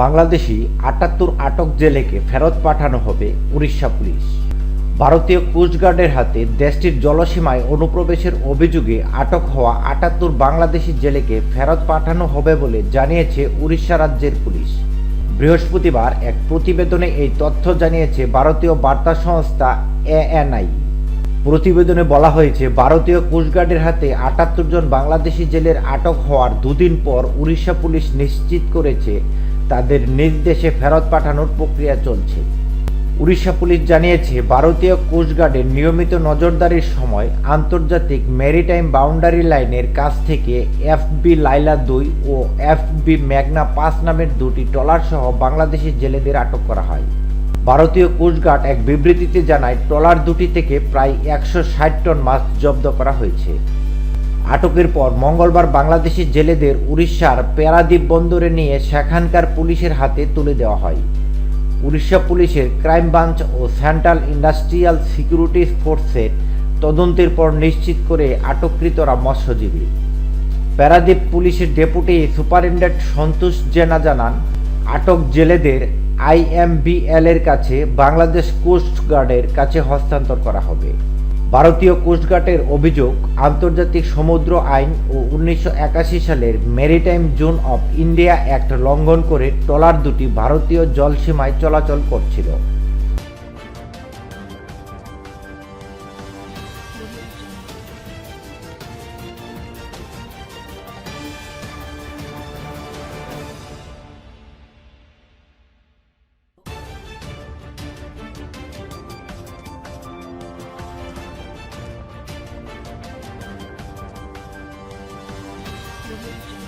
বাংলাদেশি আটাত্তর আটক জেলেকে ফেরত পাঠানো হবে উড়িষ্যা পুলিশ। ভারতীয় কোস্টগার্ডের হাতে দেশটির জলসীমায় অনুপ্রবেশের অভিযোগে আটক হওয়া আটাত্তর বাংলাদেশি জেলেকে ফেরত পাঠানো হবে বলে জানিয়েছে উড়িষ্যা রাজ্যের পুলিশ। বৃহস্পতিবার এক প্রতিবেদনে এই তথ্য জানিয়েছে ভারতীয় বার্তা সংস্থা এএনআই। প্রতিবেদনে বলা হয়েছে, ভারতীয় কোস্টগার্ডের হাতে আটাত্তর জন বাংলাদেশি জেলের আটক হওয়ার দুদিন পর উড়িষ্যা পুলিশ নিশ্চিত করেছে তাদের নিজ দেশে ফেরত পাঠানোর প্রক্রিয়া চলছে। উড়িষ্যা পুলিশ জানিয়েছে, ভারতীয় কোস্টগার্ডের নিয়মিত নজরদারির সময় আন্তর্জাতিক মেরিটাইম বাউন্ডারি লাইনের কাছ থেকে এফবি লাইলা দুই ও এফবি ম্যাগনা পাঁচ নামের দুটি ট্রলার সহ বাংলাদেশি জেলেদের আটক করা হয়। ভারতীয় কোস্টগার্ড এক বিবৃতিতে জানায়, ট্রলার দুটি থেকে প্রায় একশো ষাট টন মাছ জব্দ করা হয়েছে। আটকের পর মঙ্গলবার বাংলাদেশি জেলেদের উড়িষ্যার প্যারাদ্বীপ বন্দরে নিয়ে সেখানকার পুলিশের হাতে তুলে দেওয়া হয়। উড়িষ্যা পুলিশের ক্রাইম ব্রাঞ্চ ও সেন্ট্রাল ইন্ডাস্ট্রিয়াল সিকিউরিটি ফোর্সের তদন্তের পর নিশ্চিত করে আটককৃতরা মৎস্যজীবী। প্যারাদ্বীপ পুলিশের ডেপুটি সুপারিনটেন্ডেন্ট সন্তোষ জেনা জানান, আটক জেলেদের আইএমবিএল এর কাছে বাংলাদেশ কোস্ট গার্ডের কাছে হস্তান্তর করা হবে। ভারতীয় কোস্টগার্ডের অভিযোগ, আন্তর্জাতিক সমুদ্র আইন ও উনিশশো একাশি সালের maritime zone of India act লঙ্ঘন করে ট্রলার দুটি ভারতীয় জলসীমায় চলাচল করছিল। Thank you.